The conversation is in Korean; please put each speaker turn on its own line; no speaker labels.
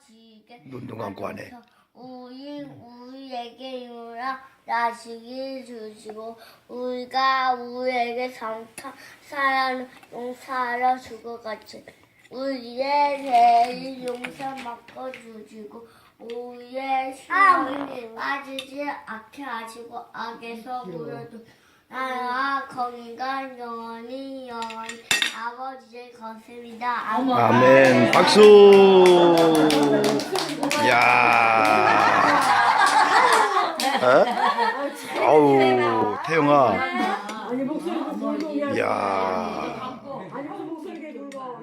주시게
눈도 감고 하네.
우리 우리에게 유라 나시기 주시고 우리가 우리에게 상타 사랑 용서하여 주고 같이 우리의 죄를 용서 맡겨 주시고 우리의 시험에 빠지지 않게 하시고 악에서 구려도 나라 거기가 영원히 영원히 아버지의 것입니다. 아멘.
아멘. 박수. 에? 아우 태영아. 야.
아니 목소리가 굵어.